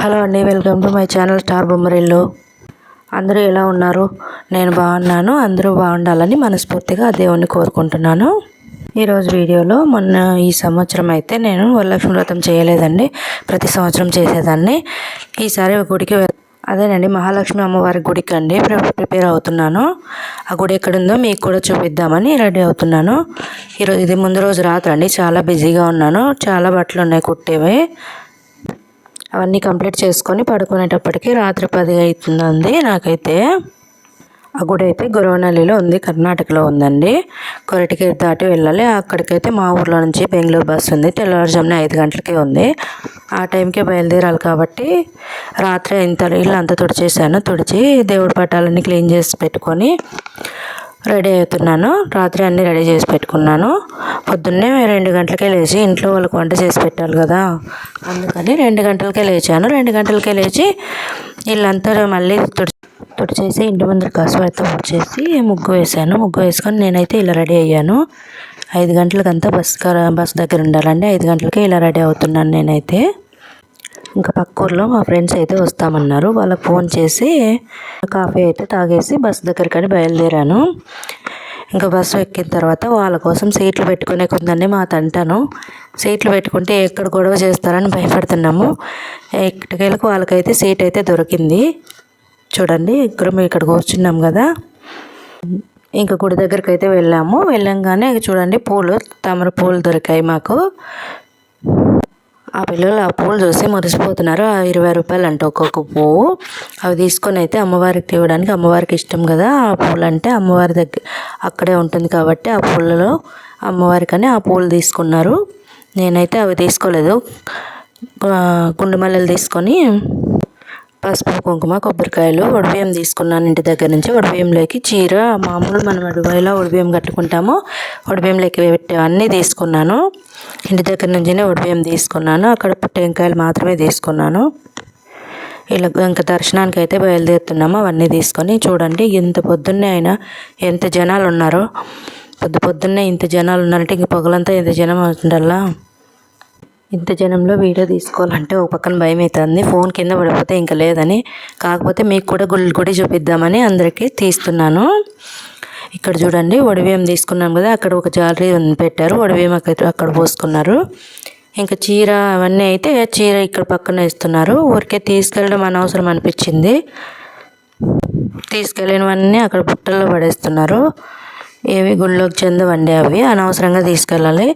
Hello అండి welcome to my channel star Bommarillu. అందరూ ఎలా ఉన్నారు? నేను బాగున్నాను. అందరూ బాగుండాలని మనస్ఫూర్తిగా ఆ దేవుణ్ణి కోరుకుంటున్నాను. ఈరోజు వీడియోలో మొన్న ఈ సంవత్సరం అయితే నేను వరలక్ష్మి వ్రతం చేయలేదండి. ప్రతి సంవత్సరం చేసేదాన్ని. ఈసారి గుడికి అదేనండి మహాలక్ష్మి అమ్మవారి గుడికి అండి ప్రిపేర్ అవుతున్నాను. ఆ గుడి ఎక్కడుందో మీకు కూడా చూపిద్దామని రెడీ అవుతున్నాను. ఈరోజు ఇది ముందు రోజు రాత్రి అండి చాలా బిజీగా ఉన్నాను. చాలా బట్టలు ఉన్నాయి కుట్టేవి. అవన్నీ కంప్లీట్ చేసుకొని పడుకునేటప్పటికి రాత్రి పది అవుతుందండి నాకైతే. ఆ గుడి అయితే గురవనల్లిలో ఉంది కర్ణాటకలో ఉందండి. కొరటికి దాటి వెళ్ళాలి. అక్కడికైతే మా ఊర్లో నుంచి బెంగళూరు బస్సు ఉంది. తెల్లవారుజామున ఐదు గంటలకే ఉంది. ఆ టైంకే బయలుదేరాలి కాబట్టి రాత్రి ఇంత ఇల్లు అంతా తుడిచేసాను తుడిచి దేవుడి పటాలన్నీ క్లీన్ చేసి పెట్టుకొని రెడీ అవుతున్నాను. రాత్రి అన్నీ రెడీ చేసి పెట్టుకున్నాను. పొద్దున్నే రెండు గంటలకే లేచి ఇంట్లో వాళ్ళకి వంట చేసి పెట్టాలి కదా. అందుకని రెండు గంటలకే లేచాను. రెండు గంటలకే లేచి వీళ్ళంతా మళ్ళీ తుడి తుడిచేసి ఇంటి ముందు కసువైతే తుడిచేసి ముగ్గు వేసాను ముగ్గు వేసుకొని నేనైతే ఇలా రెడీ అయ్యాను. ఐదు గంటలకంతా బస్ బస్ దగ్గర ఉండాలండి. ఐదు గంటలకే ఇలా రెడీ అవుతున్నాను నేనైతే. ఇంకా పక్క ఊర్లో మా ఫ్రెండ్స్ అయితే వస్తామన్నారు. వాళ్ళకి ఫోన్ చేసి కాఫీ అయితే తాగేసి బస్ దగ్గరికని బయలుదేరాను. ఇంకా బస్సు ఎక్కిన తర్వాత వాళ్ళ కోసం సీట్లు పెట్టుకునే కొందని మా తంటాను. సీట్లు పెట్టుకుంటే ఎక్కడ గొడవ చేస్తారని భయపడుతున్నాము. ఎక్కడికెళ్ళకు వాళ్ళకైతే సీట్ అయితే దొరికింది. చూడండి ఇక్కడ మేము ఇక్కడ కూర్చున్నాం కదా. ఇంకా గుడి దగ్గరికి అయితే వెళ్ళాము. వెళ్ళంగానే చూడండి పూలు తామర పూలు దొరికాయి మాకు. ఆ పిల్లలు ఆ పూలు చూసి మరిసిపోతున్నారు. ఆ ఇరవై రూపాయలు అంట ఒక్కొక్క పువ్వు. అవి తీసుకొని అయితే అమ్మవారికి ఇవ్వడానికి అమ్మవారికి ఇష్టం కదా. ఆ పూలు అంటే అమ్మవారి దగ్గర అక్కడే ఉంటుంది కాబట్టి ఆ పూలలో అమ్మవారికని ఆ పూలు తీసుకున్నారు. నేనైతే అవి తీసుకోలేదు. ఆ, మల్లెలు తీసుకొని పసుపు కుంకుమ కొబ్బరికాయలు వడిబియ్యం తీసుకున్నాను ఇంటి దగ్గర నుంచి. వడిబియ్యంలోకి చీర మామూలు మనం వడిబియ్యలో వడిబియ్యం కట్టుకుంటాము. వడిబియ్యంలోకి పెట్టేవన్నీ తీసుకున్నాను. ఇంటి దగ్గర నుంచినే వడిబియ్యం తీసుకున్నాను. అక్కడ టెంకాయలు మాత్రమే తీసుకున్నాను. ఇలా ఇంకా దర్శనానికి అయితే బయలుదేరుతున్నాము. అవన్నీ తీసుకొని చూడండి ఇంత పొద్దున్నే అయినా ఎంత జనాలు ఉన్నారో. పొద్దు పొద్దున్నే ఇంత జనాలు ఉన్నారంటే ఇంక పొగలంతా ఇంత జనం అవుతుండల్లా ఇంత జనంలో వీడియో తీసుకోవాలంటే ఒక పక్కన భయం అవుతుంది ఫోన్ కింద పడిపోతే ఇంకా లేదని. కాకపోతే మీకు కూడా గుడి గుడి చూపిద్దామని అందరికీ తీస్తున్నాను. ఇక్కడ చూడండి వడివేం తీసుకున్నాం కదా అక్కడ ఒక జాలరీ పెట్టారు వడివేం అక్కడ అక్కడ పోసుకున్నారు. ఇంకా చీర అవన్నీ అయితే చీర ఇక్కడ పక్కన వేస్తున్నారు. ఊరికే తీసుకెళ్ళడం అనవసరం అనిపించింది. తీసుకెళ్ళినవన్నీ అక్కడ బుట్టల్లో పడేస్తున్నారు. ఏవి గుళ్ళోకి చెందవండి అవి అనవసరంగా తీసుకెళ్ళాలి.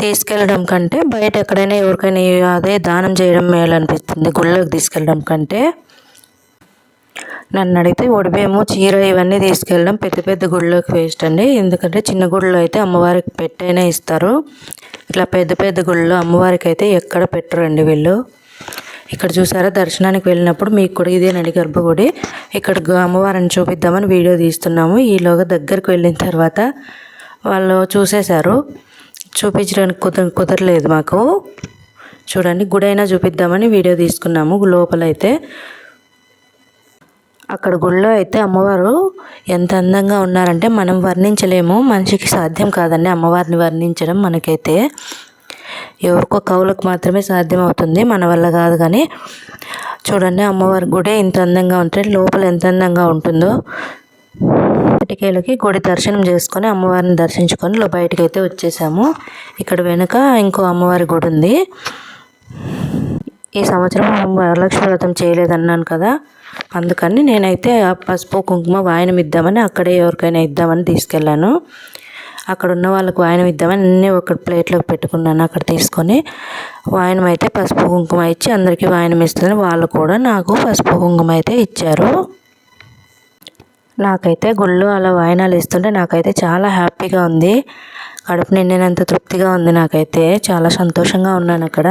తీసుకెళ్ళడం కంటే బయట ఎక్కడైనా ఎవరికైనా అదే దానం చేయడం మేలు అనిపిస్తుంది గుళ్ళోకి తీసుకెళ్ళడం కంటే. నన్ను అడిగితే ఒడిబియ్యము చీర ఇవన్నీ తీసుకెళ్ళడం పెద్ద పెద్ద గుళ్ళోకి వేస్ట్ అండి. ఎందుకంటే చిన్న గుళ్ళో అయితే అమ్మవారికి పెట్టైనా ఇస్తారు. ఇట్లా పెద్ద పెద్ద గుళ్ళో అమ్మవారికి అయితే ఎక్కడ పెట్టరండి వీళ్ళు. ఇక్కడ చూసారా? దర్శనానికి వెళ్ళినప్పుడు మీకు కూడా ఇదేనండి గర్భగుడి. ఇక్కడ అమ్మవారిని చూపిద్దామని వీడియో తీస్తున్నాము. ఈలోగా దగ్గరికి వెళ్ళిన తర్వాత వాళ్ళు చూసేశారు. చూపించడానికి కుదర కుదరలేదు మాకు. చూడండి గుడి అయినా చూపిద్దామని వీడియో తీసుకున్నాము లోపలైతే. అక్కడ గుళ్ళో అయితే అమ్మవారు ఎంత అందంగా ఉన్నారంటే మనం వర్ణించలేము. మనిషికి సాధ్యం కాదండి అమ్మవారిని వర్ణించడం మనకైతే. ఎవరికో కవులకు మాత్రమే సాధ్యం అవుతుంది మన వల్ల కాదు కానీ. చూడండి అమ్మవారి గుడి ఇంత అందంగా ఉంటే లోపల ఎంత అందంగా ఉంటుందో. ఇటుకేలకి గుడి దర్శనం చేసుకొని అమ్మవారిని దర్శించుకొని బయటకైతే వచ్చేసాము. ఇక్కడ వెనుక ఇంకో అమ్మవారి గుడి ఉంది ఈ సంవత్సరం వరలక్ష్మి వ్రతం చేయలేదన్నాను కదా అందుకని నేనైతే ఆ పసుపు కుంకుమ వాయనం ఇద్దామని అక్కడే ఎవరికైనా ఇద్దామని తీసుకెళ్ళాను. అక్కడ ఉన్న వాళ్ళకి వాయనం ఇద్దామని అన్నీ ఒక ప్లేట్లోకి పెట్టుకున్నాను అక్కడ తీసుకొని. వాయనం అయితే పసుపు కుంకుమ ఇచ్చి అందరికీ వాయనం ఇస్తుంది వాళ్ళు కూడా నాకు పసుపు కుంకుమ అయితే ఇచ్చారు. నాకైతే గుళ్ళు అలా వాయనాలు ఇస్తుంటే నాకైతే చాలా హ్యాపీగా ఉంది. కడుపు నిండినంత తృప్తిగా ఉంది నాకైతే. చాలా సంతోషంగా ఉన్నాను అక్కడ.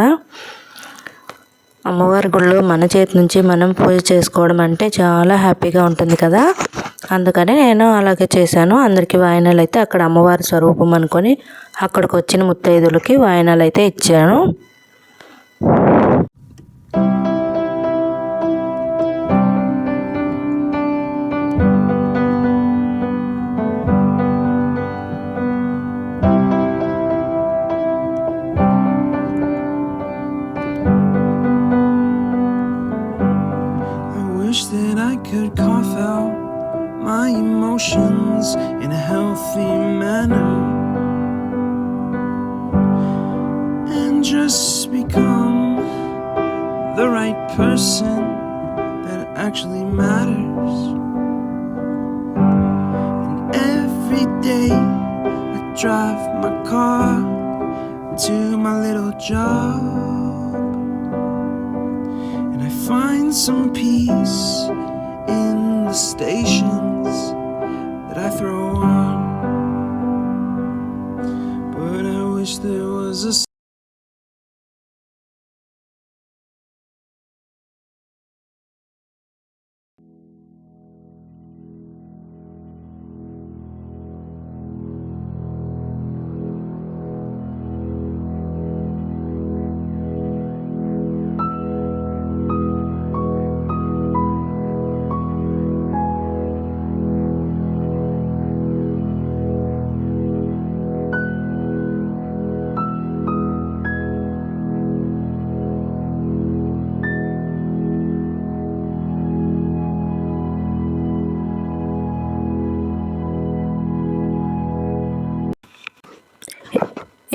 అమ్మవారి గుళ్ళు మన చేతి నుంచి మనం పూజ చేసుకోవడం అంటే చాలా హ్యాపీగా ఉంటుంది కదా. అందుకని నేను అలాగే చేశాను. అందరికీ వాయనాలు అయితే అక్కడ అమ్మవారి స్వరూపం అనుకొని అక్కడికి వచ్చిన ముత్తైదులకి వాయనాలు అయితే ఇచ్చాను. Actually matters. And every day I drive my car to my little job and I find some peace in the stations that I throw on.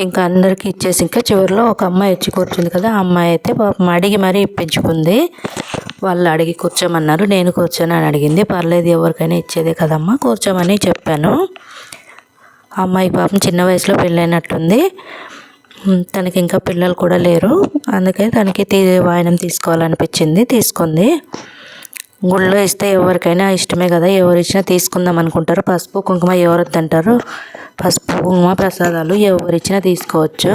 ఇంకా అందరికీ ఇచ్చేసి ఇంకా చివరిలో ఒక అమ్మాయి వచ్చి కూర్చుంది కదా ఆ అమ్మాయి అయితే పాపం అడిగి మరీ ఇప్పించుకుంది. వాళ్ళు అడిగి కూర్చోమన్నారు నేను కూర్చొని అని అడిగింది. పర్లేదు ఎవరికైనా ఇచ్చేదే కదమ్మా కూర్చోమని చెప్పాను. ఆ అమ్మాయి పాపం చిన్న వయసులో పెళ్ళైనట్టుంది. తనకి ఇంకా పిల్లలు కూడా లేరు. అందుకే తనకి తీ వాయనం తీసుకోవాలనిపించింది తీసుకుంది. గుళ్ళో ఇస్తే ఎవరికైనా ఇష్టమే కదా ఎవరు ఇచ్చినా తీసుకుందాం అనుకుంటారు. పసుపు కుంకుమ ఎవరు తింటారు? పసుపు కుంకుమ ప్రసాదాలు ఎవరిచ్చినా తీసుకోవచ్చు.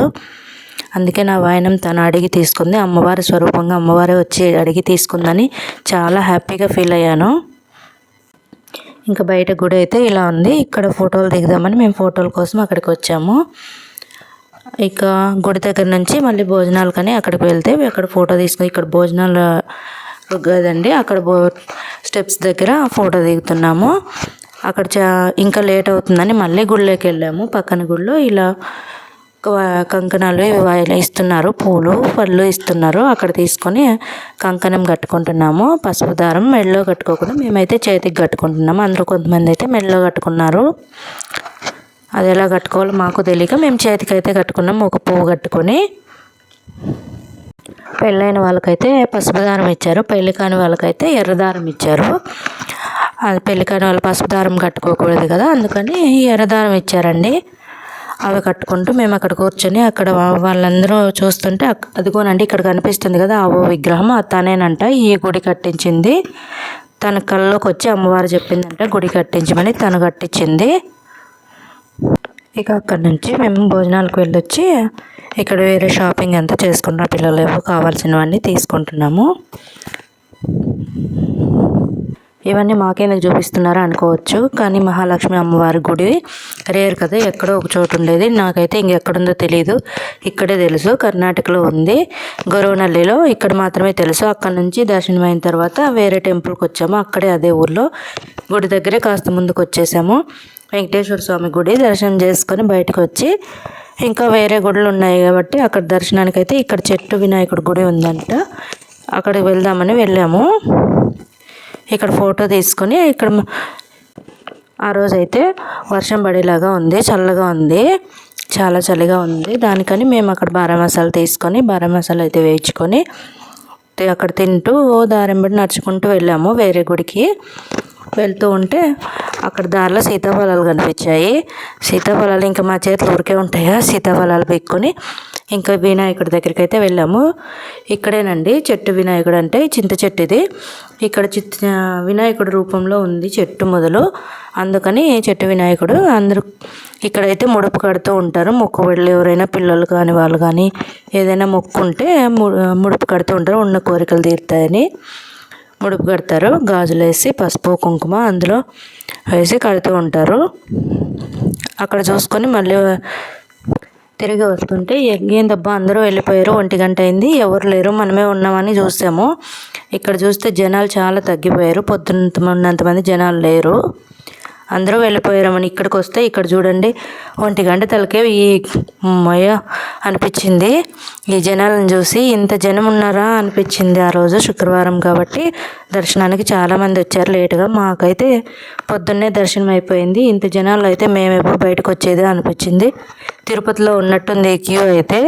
అందుకే నా వాయనం తను అడిగి తీసుకుంది. అమ్మవారి స్వరూపంగా అమ్మవారే వచ్చి అడిగి తీసుకుందని చాలా హ్యాపీగా ఫీల్ అయ్యాను. ఇంకా బయట గుడి అయితే ఇలా ఉంది. ఇక్కడ ఫోటోలు దిగుదామని మేము ఫోటోల కోసం అక్కడికి వచ్చాము. ఇక గుడి దగ్గర నుంచి మళ్ళీ భోజనాలు కానీ అక్కడికి వెళ్తే అక్కడ ఫోటో తీసుకుని ఇక్కడ భోజనాలు కదండి అక్కడ బో స్టెప్స్ దగ్గర ఫోటో దిగుతున్నాము. అక్కడ చా ఇంకా లేట్ అవుతుందని మళ్ళీ గుళ్ళోకి వెళ్ళాము. పక్కన గుళ్ళో ఇలా కంకణాలు ఇవి ఇస్తున్నారు. పూలు పళ్ళు ఇస్తున్నారు. అక్కడ తీసుకొని కంకణం కట్టుకుంటున్నాము. పసుపు దారం మెడలో కట్టుకోకుండా మేమైతే చేతికి కట్టుకుంటున్నాము. అందరూ కొంతమంది అయితే మెడలో కట్టుకున్నారు. అది ఎలా కట్టుకోవాలో మాకు తెలియక మేము చేతికి అయితే కట్టుకున్నాము. ఒక పువ్వు కట్టుకొని. పెళ్ళైన వాళ్ళకైతే పసుపు దారం ఇచ్చారు. పెళ్ళి కాని వాళ్ళకైతే ఎర్ర దారం ఇచ్చారు. అది పెళ్ళి కాని వాళ్ళు పసుపు దారం కట్టుకోకూడదు కదా అందుకని ఎర్ర దారం ఇచ్చారండి. అవి కట్టుకుంటూ మేము అక్కడ కూర్చొని అక్కడ వాళ్ళందరూ చూస్తుంటే అదిగోనండి ఇక్కడ కనిపిస్తుంది కదా ఆ ఓ విగ్రహం ఆ తనేనంట ఈ గుడి కట్టించింది. తన కళ్ళలోకి వచ్చి అమ్మవారు చెప్పిందంట గుడి కట్టించమని తను కట్టించింది. ఇక అక్కడి నుంచి మేము భోజనాలకు వెళ్ళొచ్చి ఇక్కడ వేరే షాపింగ్ అంతా చేసుకుంటున్నాం. పిల్లలు కావాల్సినవన్నీ తీసుకుంటున్నాము. ఇవన్నీ మాకెందుకు చూపిస్తున్నారా అనుకోవచ్చు కానీ మహాలక్ష్మి అమ్మవారి గుడి రేర్ కదా ఎక్కడో ఒక చోటు ఉండేది. నాకైతే ఇంకెక్కడుందో తెలియదు ఇక్కడే తెలుసు. కర్ణాటకలో ఉంది. గొరవనల్లిలో ఇక్కడ మాత్రమే తెలుసు. అక్కడ నుంచి దర్శనం అయిన తర్వాత వేరే టెంపుల్కి వచ్చాము. అక్కడే అదే ఊర్లో గుడి దగ్గరే కాస్త ముందుకు వచ్చేసాము వెంకటేశ్వర స్వామి గుడి దర్శనం చేసుకొని బయటకు వచ్చి ఇంకా వేరే గుడులు ఉన్నాయి కాబట్టి అక్కడ దర్శనానికి అయితే ఇక్కడ చెట్టు వినాయకుడి గుడి ఉందంట. అక్కడికి వెళ్దామని వెళ్ళాము. ఇక్కడ ఫోటో తీసుకొని ఇక్కడ ఆ రోజైతే వర్షం పడేలాగా ఉంది చల్లగా ఉంది చాలా చలిగా ఉంది. దానికని మేము అక్కడ బారా మసాలా తీసుకొని బారా మసాలా అయితే వేయించుకొని అక్కడ తింటూ దారింబడి నడుచుకుంటూ వెళ్ళాము వేరే గుడికి. వెళ్తూ ఉంటే అక్కడ దారిలో సీతాఫలాలు కనిపించాయి. సీతాఫలాలు ఇంకా మా చేతిలో ఊరికే ఉంటాయా? సీతాఫలాలు పెట్టుకొని ఇంకా వినాయకుడి దగ్గరికి అయితే వెళ్ళాము. ఇక్కడేనండి చెట్టు వినాయకుడు అంటే చింత చెట్టు ఇది ఇక్కడ చిత్ వినాయకుడి రూపంలో ఉంది చెట్టు మొదలు. అందుకని చెట్టు వినాయకుడు అందరూ ఇక్కడైతే ముడుపు కడుతూ ఉంటారు. మొక్కుబడులు ఎవరైనా పిల్లలు కానీ వాళ్ళు కానీ ఏదైనా మొక్కు ఉంటే ముడుపు కడుతూ ఉంటారు. ఉన్న కోరికలు తీరుతాయని ముడుపు కడతారు. గాజులు వేసి పసుపు కుంకుమ అందులో వేసి కడుతూ ఉంటారు. అక్కడ చూసుకొని మళ్ళీ తిరిగి వస్తుంటే ఎగ్గేందబ్బా అందరూ వెళ్ళిపోయారు ఒంటి గంట అయింది ఎవరు లేరు మనమే ఉన్నామని చూసాము. ఇక్కడ చూస్తే జనాలు చాలా తగ్గిపోయారు పొద్దున్న ఉన్నంతమంది జనాలు లేరు. అందరూ వెళ్ళిపోయారమని ఇక్కడికి వస్తే ఇక్కడ చూడండి ఒంటి గంట తలకే ఈ మొయ్య అనిపించింది. ఈ జనాలను చూసి ఇంత జనం ఉన్నారా అనిపించింది ఆ రోజు శుక్రవారం కాబట్టి. దర్శనానికి చాలామంది వచ్చారు లేటుగా. మాకైతే పొద్దున్నే దర్శనం అయిపోయింది. ఇంత జనాలు అయితే మేము ఎప్పుడు బయటకు వచ్చేది అనిపించింది. తిరుపతిలో ఉన్నట్టుంది క్యూ అయితే.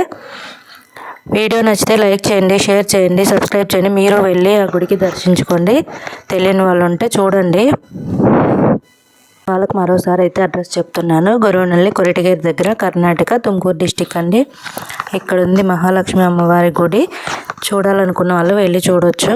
వీడియో నచ్చితే లైక్ చేయండి షేర్ చేయండి సబ్స్క్రైబ్ చేయండి. మీరు వెళ్ళి ఆ గుడికి దర్శించుకోండి. తెలియని వాళ్ళు ఉంటే చూడండి. వాళ్ళకి మరోసారి అయితే అడ్రస్ చెప్తున్నాను. గొరవనల్లి కొరటిగేరి దగ్గర కర్ణాటక తుమ్కూరు డిస్టిక్ అండి. ఇక్కడ ఉంది మహాలక్ష్మి అమ్మవారి గుడి. చూడాలనుకున్న వాళ్ళు వెళ్ళి చూడొచ్చు.